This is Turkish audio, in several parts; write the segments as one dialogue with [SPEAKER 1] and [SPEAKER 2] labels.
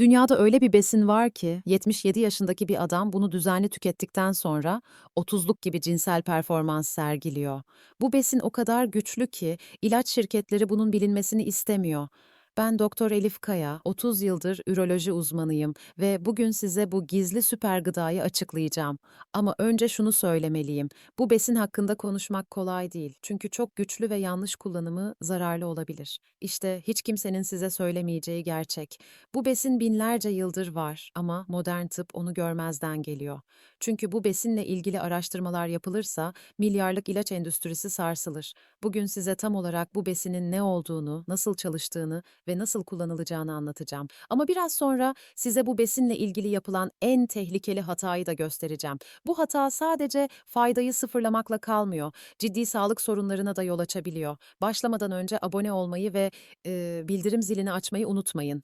[SPEAKER 1] Dünyada öyle bir besin var ki 77 yaşındaki bir adam bunu düzenli tükettikten sonra 30'luk gibi cinsel performans sergiliyor. Bu besin o kadar güçlü ki ilaç şirketleri bunun bilinmesini istemiyor. Ben Doktor Elif Kaya, 30 yıldır üroloji uzmanıyım ve bugün size bu gizli süper gıdayı açıklayacağım. Ama önce şunu söylemeliyim. Bu besin hakkında konuşmak kolay değil. Çünkü çok güçlü ve yanlış kullanımı zararlı olabilir. İşte hiç kimsenin size söylemeyeceği gerçek. Bu besin binlerce yıldır var ama modern tıp onu görmezden geliyor. Çünkü bu besinle ilgili araştırmalar yapılırsa milyarlık ilaç endüstrisi sarsılır. Bugün size tam olarak bu besinin ne olduğunu, nasıl çalıştığını ve nasıl kullanılacağını anlatacağım. Ama biraz sonra size bu besinle ilgili yapılan en tehlikeli hatayı da göstereceğim. Bu hata sadece faydayı sıfırlamakla kalmıyor. Ciddi sağlık sorunlarına da yol açabiliyor. Başlamadan önce abone olmayı ve e, bildirim zilini açmayı unutmayın.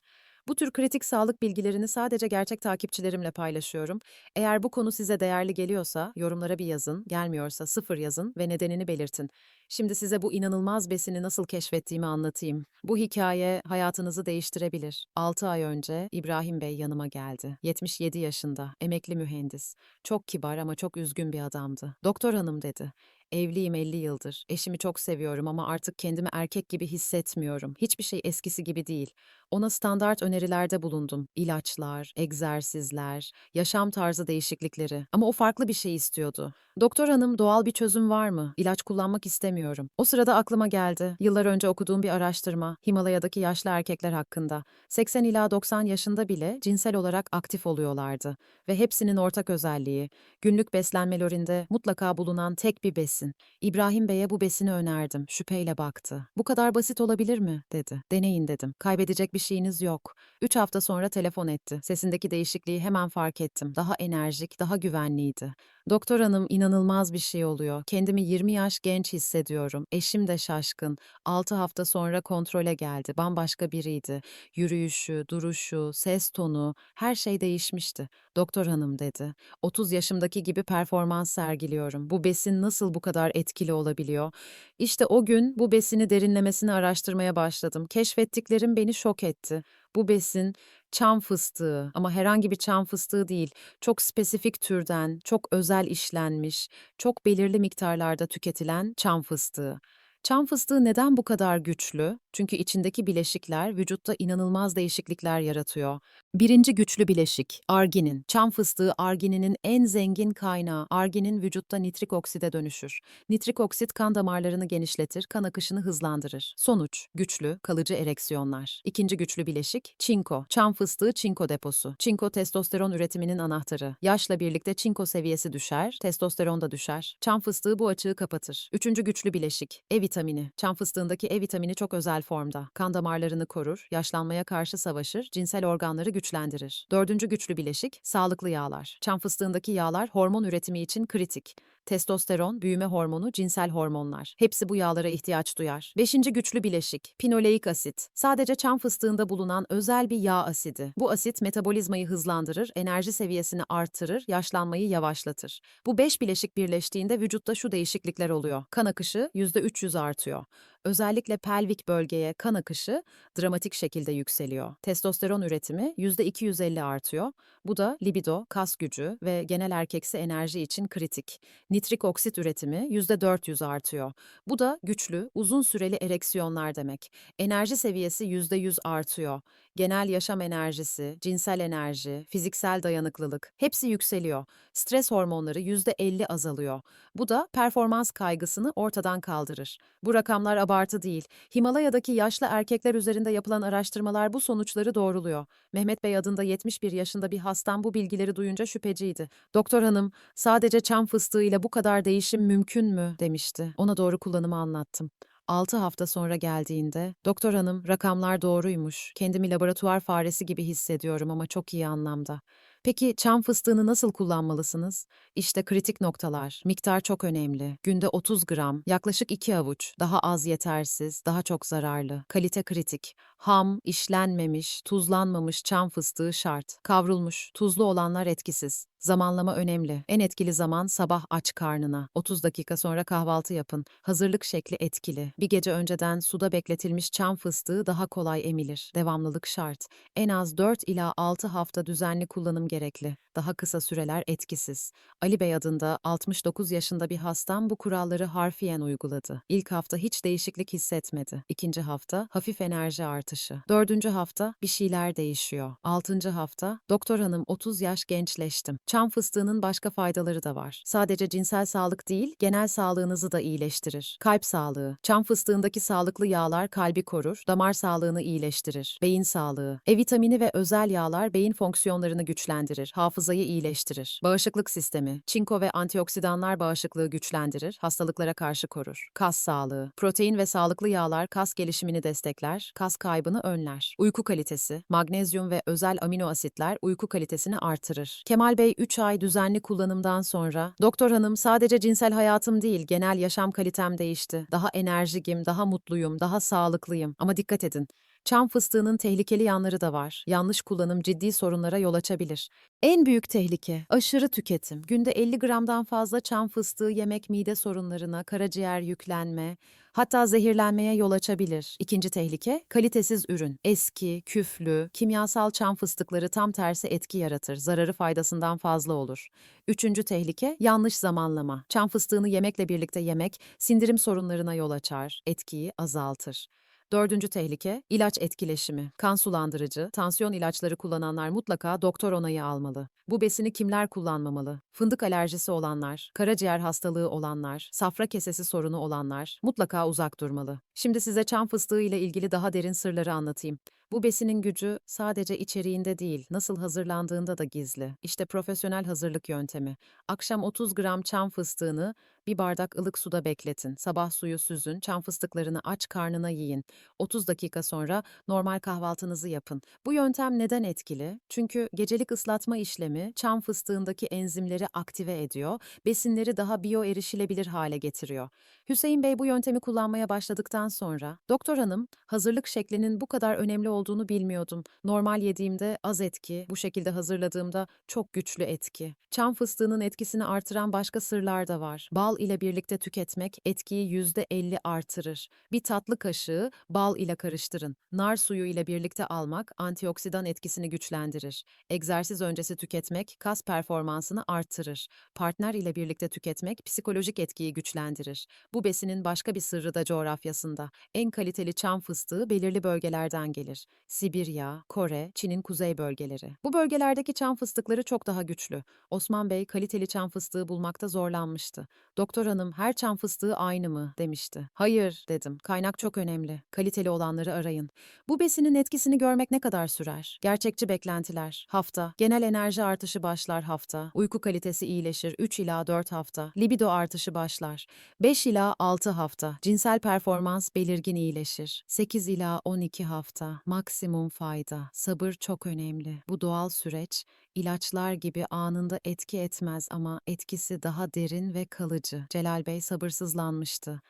[SPEAKER 1] Bu tür kritik sağlık bilgilerini sadece gerçek takipçilerimle paylaşıyorum. Eğer bu konu size değerli geliyorsa yorumlara bir yazın, gelmiyorsa sıfır yazın ve nedenini belirtin. Şimdi size bu inanılmaz besini nasıl keşfettiğimi anlatayım. Bu hikaye hayatınızı değiştirebilir. 6 ay önce İbrahim Bey yanıma geldi. 77 yaşında, emekli mühendis. Çok kibar ama çok üzgün bir adamdı. Doktor hanım dedi. Evliyim 50 yıldır. Eşimi çok seviyorum ama artık kendimi erkek gibi hissetmiyorum. Hiçbir şey eskisi gibi değil. Ona standart önerilerde bulundum. İlaçlar, egzersizler, yaşam tarzı değişiklikleri. Ama o farklı bir şey istiyordu. Doktor hanım doğal bir çözüm var mı? İlaç kullanmak istemiyorum. O sırada aklıma geldi. Yıllar önce okuduğum bir araştırma. Himalaya'daki yaşlı erkekler hakkında. 80 ila 90 yaşında bile cinsel olarak aktif oluyorlardı. Ve hepsinin ortak özelliği. Günlük beslenmelerinde mutlaka bulunan tek bir besin. İbrahim Bey'e bu besini önerdim. Şüpheyle baktı. Bu kadar basit olabilir mi? dedi. Deneyin dedim. Kaybedecek bir şeyiniz yok. Üç hafta sonra telefon etti. Sesindeki değişikliği hemen fark ettim. Daha enerjik, daha güvenliydi. Doktor hanım inanılmaz bir şey oluyor. Kendimi 20 yaş genç hissediyorum. Eşim de şaşkın. 6 hafta sonra kontrole geldi. Bambaşka biriydi. Yürüyüşü, duruşu, ses tonu, her şey değişmişti. Doktor hanım dedi. 30 yaşımdaki gibi performans sergiliyorum. Bu besin nasıl bu kadar etkili olabiliyor? İşte o gün bu besini derinlemesine araştırmaya başladım. Keşfettiklerim beni şok etti. Bu besin çam fıstığı ama herhangi bir çam fıstığı değil, çok spesifik türden, çok özel işlenmiş, çok belirli miktarlarda tüketilen çam fıstığı. Çam fıstığı neden bu kadar güçlü? Çünkü içindeki bileşikler vücutta inanılmaz değişiklikler yaratıyor. Birinci güçlü bileşik, arginin. Çam fıstığı argininin en zengin kaynağı. Arginin vücutta nitrik okside dönüşür. Nitrik oksit kan damarlarını genişletir, kan akışını hızlandırır. Sonuç, güçlü, kalıcı ereksiyonlar. İkinci güçlü bileşik, çinko. Çam fıstığı çinko deposu. Çinko testosteron üretiminin anahtarı. Yaşla birlikte çinko seviyesi düşer, testosteron da düşer. Çam fıstığı bu açığı kapatır. Üçüncü güçlü bileşik, E vitamini. Çam fıstığındaki E vitamini çok özel formda. Kan damarlarını korur, yaşlanmaya karşı savaşır, cinsel organları güçlendirir. Dördüncü güçlü bileşik, sağlıklı yağlar. Çam fıstığındaki yağlar hormon üretimi için kritik. Testosteron, büyüme hormonu, cinsel hormonlar. Hepsi bu yağlara ihtiyaç duyar. Beşinci güçlü bileşik, pinoleik asit. Sadece çam fıstığında bulunan özel bir yağ asidi. Bu asit metabolizmayı hızlandırır, enerji seviyesini artırır, yaşlanmayı yavaşlatır. Bu beş bileşik birleştiğinde vücutta şu değişiklikler oluyor. Kan akışı %300 artıyor. Özellikle pelvik bölgeye kan akışı dramatik şekilde yükseliyor. Testosteron üretimi %250 artıyor. Bu da libido, kas gücü ve genel erkeksi enerji için kritik. Nitrik oksit üretimi %400 artıyor. Bu da güçlü, uzun süreli ereksiyonlar demek. Enerji seviyesi %100 artıyor. Genel yaşam enerjisi, cinsel enerji, fiziksel dayanıklılık hepsi yükseliyor. Stres hormonları %50 azalıyor. Bu da performans kaygısını ortadan kaldırır. Bu rakamlar abartı değil. Himalaya'daki yaşlı erkekler üzerinde yapılan araştırmalar bu sonuçları doğruluyor. Mehmet Bey adında 71 yaşında bir hastam bu bilgileri duyunca şüpheciydi. Doktor hanım, sadece çam fıstığıyla bu kadar değişim mümkün mü demişti. Ona doğru kullanımı anlattım. 6 hafta sonra geldiğinde, doktor hanım rakamlar doğruymuş. Kendimi laboratuvar faresi gibi hissediyorum ama çok iyi anlamda. Peki çam fıstığını nasıl kullanmalısınız? İşte kritik noktalar. Miktar çok önemli. Günde 30 gram, yaklaşık 2 avuç. Daha az yetersiz, daha çok zararlı. Kalite kritik. Ham, işlenmemiş, tuzlanmamış çam fıstığı şart. Kavrulmuş, tuzlu olanlar etkisiz. Zamanlama önemli. En etkili zaman sabah aç karnına. 30 dakika sonra kahvaltı yapın. Hazırlık şekli etkili. Bir gece önceden suda bekletilmiş çam fıstığı daha kolay emilir. Devamlılık şart. En az 4 ila 6 hafta düzenli kullanım gerekli. Daha kısa süreler etkisiz. Ali Bey adında 69 yaşında bir hastam bu kuralları harfiyen uyguladı. İlk hafta hiç değişiklik hissetmedi. İkinci hafta hafif enerji artışı. Dördüncü hafta bir şeyler değişiyor. Altıncı hafta doktor hanım 30 yaş gençleştim. Çam fıstığının başka faydaları da var. Sadece cinsel sağlık değil, genel sağlığınızı da iyileştirir. Kalp sağlığı. Çam fıstığındaki sağlıklı yağlar kalbi korur, damar sağlığını iyileştirir. Beyin sağlığı. E vitamini ve özel yağlar beyin fonksiyonlarını güçlendirir, hafızayı iyileştirir. Bağışıklık sistemi. Çinko ve antioksidanlar bağışıklığı güçlendirir, hastalıklara karşı korur. Kas sağlığı. Protein ve sağlıklı yağlar kas gelişimini destekler, kas kaybını önler. Uyku kalitesi. Magnezyum ve özel amino asitler uyku kalitesini artırır. Kemal Bey 3 ay düzenli kullanımdan sonra, doktor hanım sadece cinsel hayatım değil, genel yaşam kalitem değişti. Daha enerjigim, daha mutluyum, daha sağlıklıyım. Ama dikkat edin, Çam fıstığının tehlikeli yanları da var. Yanlış kullanım ciddi sorunlara yol açabilir. En büyük tehlike aşırı tüketim. Günde 50 gramdan fazla çam fıstığı yemek mide sorunlarına, karaciğer yüklenme, hatta zehirlenmeye yol açabilir. İkinci tehlike kalitesiz ürün. Eski, küflü, kimyasal çam fıstıkları tam tersi etki yaratır. Zararı faydasından fazla olur. Üçüncü tehlike yanlış zamanlama. Çam fıstığını yemekle birlikte yemek sindirim sorunlarına yol açar, etkiyi azaltır. Dördüncü tehlike, ilaç etkileşimi. Kan sulandırıcı, tansiyon ilaçları kullananlar mutlaka doktor onayı almalı. Bu besini kimler kullanmamalı? Fındık alerjisi olanlar, karaciğer hastalığı olanlar, safra kesesi sorunu olanlar mutlaka uzak durmalı. Şimdi size çam fıstığı ile ilgili daha derin sırları anlatayım. Bu besinin gücü sadece içeriğinde değil, nasıl hazırlandığında da gizli. İşte profesyonel hazırlık yöntemi. Akşam 30 gram çam fıstığını bir bardak ılık suda bekletin. Sabah suyu süzün, çam fıstıklarını aç karnına yiyin. 30 dakika sonra normal kahvaltınızı yapın. Bu yöntem neden etkili? Çünkü gecelik ıslatma işlemi çam fıstığındaki enzimleri aktive ediyor, besinleri daha biyo erişilebilir hale getiriyor. Hüseyin Bey bu yöntemi kullanmaya başladıktan sonra, doktor hanım, hazırlık şeklinin bu kadar önemli olduğunu bilmiyordum. Normal yediğimde az etki, bu şekilde hazırladığımda çok güçlü etki. Çam fıstığının etkisini artıran başka sırlar da var. Bal ile birlikte tüketmek etkiyi %50 artırır. Bir tatlı kaşığı bal ile karıştırın. Nar suyu ile birlikte almak antioksidan etkisini güçlendirir. Egzersiz öncesi tüketmek kas performansını artırır. Partner ile birlikte tüketmek psikolojik etkiyi güçlendirir. Bu besinin başka bir sırrı da coğrafyasında. En kaliteli çam fıstığı belirli bölgelerden gelir. Sibirya, Kore, Çin'in kuzey bölgeleri. Bu bölgelerdeki çam fıstıkları çok daha güçlü. Osman Bey kaliteli çam fıstığı bulmakta zorlanmıştı. Doktor hanım her çam fıstığı aynı mı demişti. Hayır dedim. Kaynak çok önemli. Kaliteli olanları arayın. Bu besinin etkisini görmek ne kadar sürer? Gerçekçi beklentiler. Hafta. Genel enerji artışı başlar hafta. Uyku kalitesi iyileşir 3 ila 4 hafta. Libido artışı başlar. 5 ila 6 hafta. Cinsel performans belirgin iyileşir. 8 ila 12 hafta. Maksimum fayda. Sabır çok önemli. Bu doğal süreç ilaçlar gibi anında etki etmez ama etkisi daha derin ve kalıcı. Celal Bey sabırsızlanmıştı.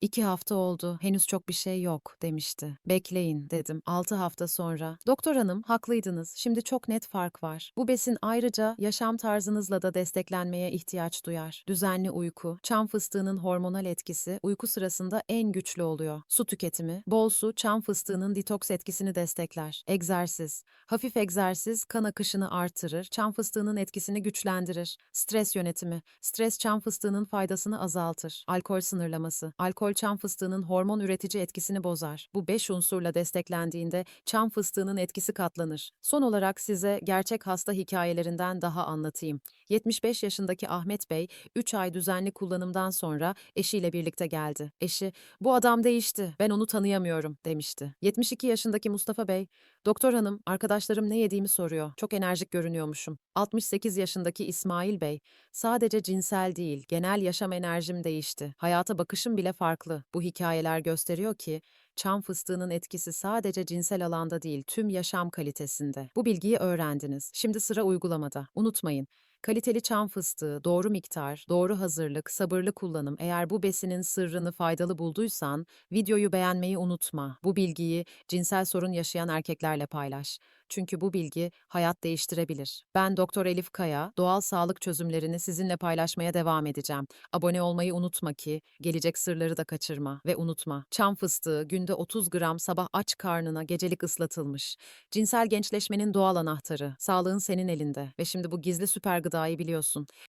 [SPEAKER 1] İki hafta oldu, henüz çok bir şey yok demişti. Bekleyin dedim. Altı hafta sonra. Doktor hanım haklıydınız. Şimdi çok net fark var. Bu besin ayrıca yaşam tarzınızla da desteklenmeye ihtiyaç duyar. Düzenli uyku, çam fıstığının hormonal etkisi uyku sırasında en güçlü oluyor. Su tüketimi, bol su çam fıstığının detoks etkisini destekler. Egzersiz, hafif egzersiz kan akışını artırır, çam fıstığının etkisini güçlendirir. Stres yönetimi, stres çam fıstığının faydasını azaltır. Alkol sınırlaması, alkol çam fıstığının hormon üretici etkisini bozar. Bu beş unsurla desteklendiğinde çam fıstığının etkisi katlanır. Son olarak size gerçek hasta hikayelerinden daha anlatayım. 75 yaşındaki Ahmet Bey 3 ay düzenli kullanımdan sonra eşiyle birlikte geldi. Eşi, bu adam değişti, ben onu tanıyamıyorum demişti. 72 yaşındaki Mustafa Bey, doktor hanım arkadaşlarım ne yediğimi soruyor, çok enerjik görünüyormuşum. 68 yaşındaki İsmail Bey, sadece cinsel değil, genel yaşam enerjim değişti. Hayata bakışım bile farklı. Bu hikayeler gösteriyor ki çam fıstığının etkisi sadece cinsel alanda değil, tüm yaşam kalitesinde. Bu bilgiyi öğrendiniz. Şimdi sıra uygulamada. Unutmayın, Kaliteli çam fıstığı, doğru miktar, doğru hazırlık, sabırlı kullanım. Eğer bu besinin sırrını faydalı bulduysan, videoyu beğenmeyi unutma. Bu bilgiyi cinsel sorun yaşayan erkeklerle paylaş. Çünkü bu bilgi hayat değiştirebilir. Ben Doktor Elif Kaya, doğal sağlık çözümlerini sizinle paylaşmaya devam edeceğim. Abone olmayı unutma ki gelecek sırları da kaçırma ve unutma. Çam fıstığı günde 30 gram sabah aç karnına gecelik ıslatılmış. Cinsel gençleşmenin doğal anahtarı. Sağlığın senin elinde ve şimdi bu gizli süper gıdayı biliyorsun.